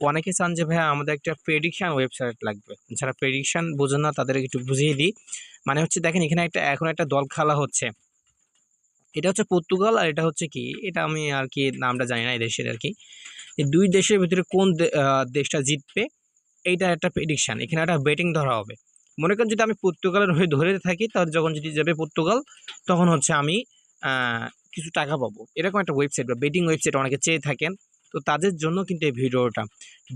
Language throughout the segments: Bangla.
অনেকে চান যে, ভাইয়া, আমাদের একটা প্রেডিকশান ওয়েবসাইট লাগবে। যারা প্রেডিকশান বোঝেন না তাদের একটু বুঝিয়ে দিই। মানে হচ্ছে, দেখেন, এখানে একটা, এখন একটা দল খেলা হচ্ছে। এটা হচ্ছে পর্তুগাল, আর এটা হচ্ছে কি? এটা আমি আর কি নামটা জানি না, এই দেশের আর কি। এই দুই দেশের ভিতরে কোন দেশটা জিতবে, এইটা একটা প্রেডিকশন এখানে একটা বেটিং ধরা হবে। মনে করেন, যদি আমি পর্তুগালের হয়ে ধরে থাকি, তাহলে যখন যদি যাবে পর্তুগাল, তখন হচ্ছে আমি কিছু টাকা পাবো। এরকম একটা ওয়েবসাইট বা বেটিং ওয়েবসাইট অনেকে চেয়ে থাকেন। তো তাদের জন্য কিন্তু এই ভিডিওটা।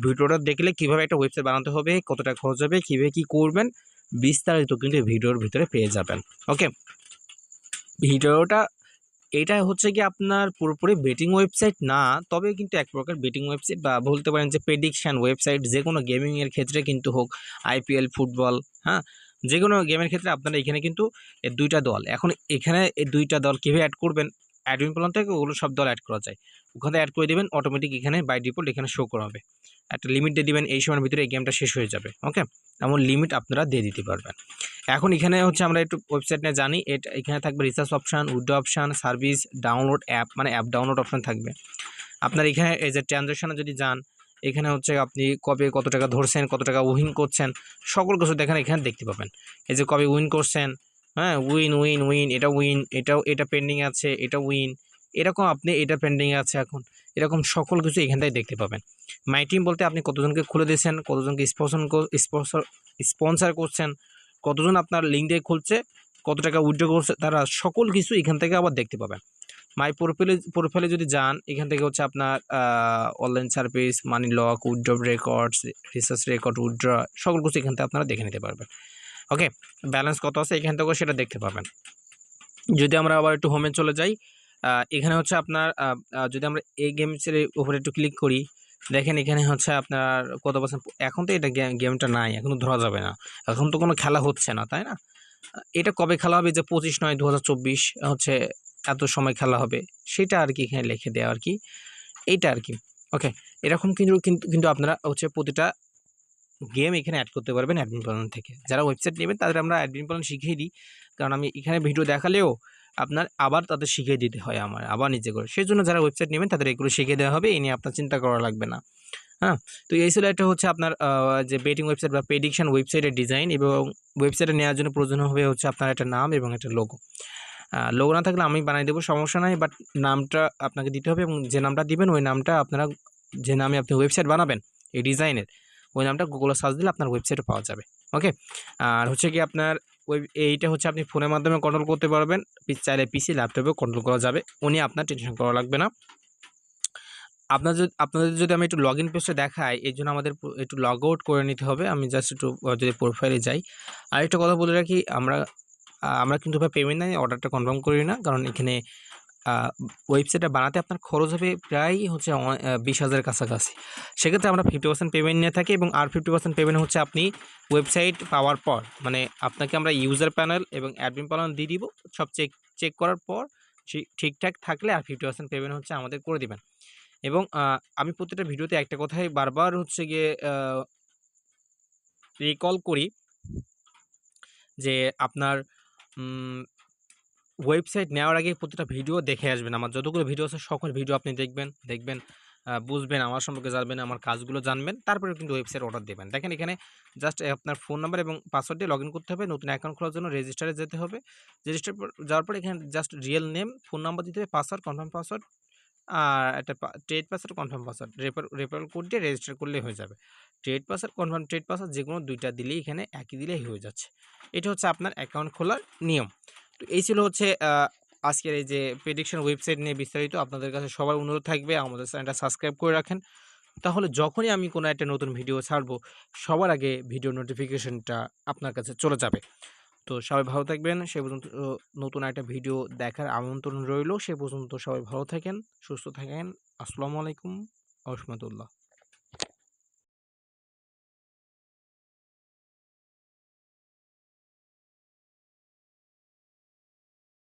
ভিডিওটা দেখলে কীভাবে একটা ওয়েবসাইট বানাতে হবে, কত টাকা খরচ হবে, কীভাবে কী করবেন, বিস্তারিত কিন্তু ভিডিওর ভিতরে পেয়ে যাবেন। ওকে ভিডিওটা, এটা হচ্ছে কি আপনার পুরোপুরি বেটিং ওয়েবসাইট না, তবে কিন্তু এক প্রকার বেটিং ওয়েবসাইট বা বলতে পারেন যে প্রেডিকশান ওয়েবসাইট যে কোনো গেমিংয়ের ক্ষেত্রে কিন্তু হোক আইপিএল ফুটবল হ্যাঁ? যে কোনো গেমের ক্ষেত্রে আপনারা এখানে কিন্তু দুইটা দল। এখন এখানে এই দুইটা দল কীভাবে অ্যাড করবেন অ্যাডমিন প্ল্যান থেকে ওগুলো সব দল অ্যাড করা যায়। ওখানে অ্যাড করে দেবেন অটোমেটিক এখানে বাই ডিফল্ট এখানে শো করা হবে। একটা লিমিট দিয়ে দিবেন, এই সময়ের ভিতরে এই গেমটা শেষ হয়ে যাবে ওকে এমন লিমিট আপনারা দিয়ে দিতে পারবেন। এখন এখানে হচ্ছে আমরা একটু ওয়েবসাইট নিয়ে জানি, এটা, এখানে থাকবে research option window option service download app মানে অ্যাপ ডাউনলোড অপশান থাকবে। আপনার এখানে এই যে ট্রানজ্যাকশানে যদি যান, এখানে হচ্ছে আপনি কবে কত টাকা ধরছেন, কত টাকা উইন করছেন, সকল কিছু দেখেন, এখানে দেখতে পাবেন। এই যে কবে উইন করছেন হ্যাঁ? উইন উইন উইন এটা উইন এটাও, এটা পেন্ডিং আছে, এটা উইন এরকম আপনি এটা পেন্ডিং আছে এখন। এরকম সকল কিছু এখান থেকে দেখতে পাবেন। মাই টিম বলতে আপনি কতজনকে খুলে দিয়েছেন, কতজনকে স্পন্সর স্পন্সর স্পন্সার করছেন, কতজন আপনার লিঙ্ক দিয়ে খুলছে, কত টাকা উইথড্র করছে, তারা সকল কিছু এখান থেকে আবার দেখতে পাবেন। মাই প্রোফাইলে প্রোফাইলে যদি যান, এখান থেকে হচ্ছে আপনার online service money lock withdraw records research record withdraw সকল কিছু এখান থেকে আপনারা দেখে নিতে পারবেন। ওকে ব্যালেন্স কত আছে, এখান থেকেও সেটা দেখতে পাবেন। যদি আমরা আবার একটু হোমে চলে যাই এখানে হচ্ছে আপনার যদি আমরা এই গেমসের উপরে একটু ক্লিক করি, দেখেন এখানে হচ্ছে আপনার কত পার্সেন্ট এখন তো এটা গেমটা নাই, এখন তো ধরা যাবে না। এখন তো কোনো খেলা হচ্ছে না, তাই না? এটা কবে খেলা হবে? যে পঁচিশ নয় দু হচ্ছে এত সময় খেলা হবে, সেটা আর কি এখানে লিখে দেওয়া আর কি। এইটা আর কি ওকে এরকম কিন্তু কিন্তু কিন্তু আপনারা হচ্ছে প্রতিটা গেম এখানে অ্যাড করতে পারবেন অ্যাডমিন প্ল্যান থেকে। যারা ওয়েবসাইট নেবেন, তাদের আমরা অ্যাডমিন প্ল্যান শিখিয়ে দিই। কারণ আমি এখানে ভিডিও দেখালেও আপনার আবার তাদের শিখিয়ে দিতে হয় আমার, আবার নিজে করে। সেই জন্য যারা ওয়েবসাইট নেবেন, তাদের এগুলো শিখিয়ে দেওয়া হবে, এই নিয়ে আপনার চিন্তা করা লাগবে না। হ্যাঁ? তো এই ছিল একটা হচ্ছে আপনার যে বেটিং ওয়েবসাইট বা প্রেডিকশন ওয়েবসাইটের ডিজাইন এবং ওয়েবসাইটে নেওয়ার জন্য প্রয়োজন হবে হচ্ছে আপনার একটা নাম এবং একটা লোগো লোগো না থাকলে আমি বানাই দেবো, সমস্যা নাই বাট নামটা আপনাকে দিতে হবে এবং যে নামটা দিবেন, ওই নামটা আপনারা, যে নামে আপনি ওয়েবসাইট বানাবেন, এই ডিজাইনের ওই নামটা গুগলে সার্চ দিলে আপনার ওয়েবসাইটে পাওয়া যাবে। ওকে আর হচ্ছে কি আপনার ওই এইটা হচ্ছে আপনি ফোনের মাধ্যমে কন্ট্রোল করতে পারবেন। চাইলে পিসি ল্যাপটপেও কন্ট্রোল করা যাবে। উনি আপনার টেনশন করা লাগবে না। আপনার যদি, আপনাদের যদি আমি একটু লগ ইন পেজটা দেখাই এই জন্য আমাদের একটু লগ আউট করে নিতে হবে। আমি জাস্ট একটু যদি প্রোফাইলে যাই। আর একটা কথা বলে রাখি, আমরা আমরা কিন্তু পেমেন্ট নাই অর্ডারটা কনফার্ম করি না। কারণ এখানে ওয়েবসাইটটা বানাতে আপনার খরচ হবে প্রায় হচ্ছে বিশ হাজারের কাছাকাছি। সেক্ষেত্রে আমরা ফিফটি পার্সেন্ট পেমেন্ট নিয়ে থাকি এবং আর ফিফটি পার্সেন্ট পেমেন্ট হচ্ছে আপনি ওয়েবসাইট পাওয়ার পর মানে আপনাকে আমরা ইউজার প্যানেল এবং অ্যাডমিন প্যানেল দিয়ে দিব, সব চেক চেক করার পর ঠিকঠাক থাকলে আর ফিফটি পার্সেন্ট পেমেন্ট হচ্ছে আমাদের করে দেবেন। এবং আমি প্রত্যেকটা ভিডিওতে একটা কথাই বারবার হচ্ছে গিয়ে রিকল করি যে আপনার ওয়েবসাইট নেওয়ার আগে প্রতিটা ভিডিও দেখে আসবেন। আমার যতগুলো ভিডিও আছে, সকল ভিডিও আপনি দেখবেন দেখবেন বুঝবেন, আমার সম্পর্কে জানবেন, আমার কাজগুলো জানবেন, তারপরে কিন্তু ওয়েবসাইট অর্ডার দেবেন। দেখেন এখানে জাস্ট আপনার ফোন নাম্বার এবং পাসওয়ার্ড দিয়ে লগ করতে হবে, নতুন অ্যাকাউন্ট খোলার জন্য রেজিস্টারে যেতে হবে। রেজিস্টার যাওয়ার পর এখানে just real name phone number দিতে হবে পাসওয়ার্ড কনফার্ম পাসওয়ার্ড আর একটা trade password confirm password refer referral code দিয়ে রেজিস্টার করলেই হয়ে যাবে। Trade password confirm trade password যে কোনো দুইটা দিলেই এখানে একই দিলেই হয়ে যাচ্ছে। এটা হচ্ছে আপনার অ্যাকাউন্ট খোলার নিয়ম। তো এই ছিল হচ্ছে আজকের এই যে প্রেডিকশন ওয়েবসাইট নিয়ে বিস্তারিত আপনাদের কাছে সবার অনুরোধ থাকবে, আমাদের চ্যানেলটা সাবস্ক্রাইব করে রাখেন। তাহলে যখনই আমি কোনো একটা নতুন ভিডিও ছাড়বো, সবার আগে ভিডিও নোটিফিকেশনটা আপনার কাছে চলে যাবে। তো সবাই ভালো থাকবেন, সে পর্যন্ত নতুন একটা ভিডিও দেখার আমন্ত্রণ রইল, সে পর্যন্ত সবাই ভালো থাকেন, সুস্থ থাকেন, আসসালামু আলাইকুম রহমতুল্লাহ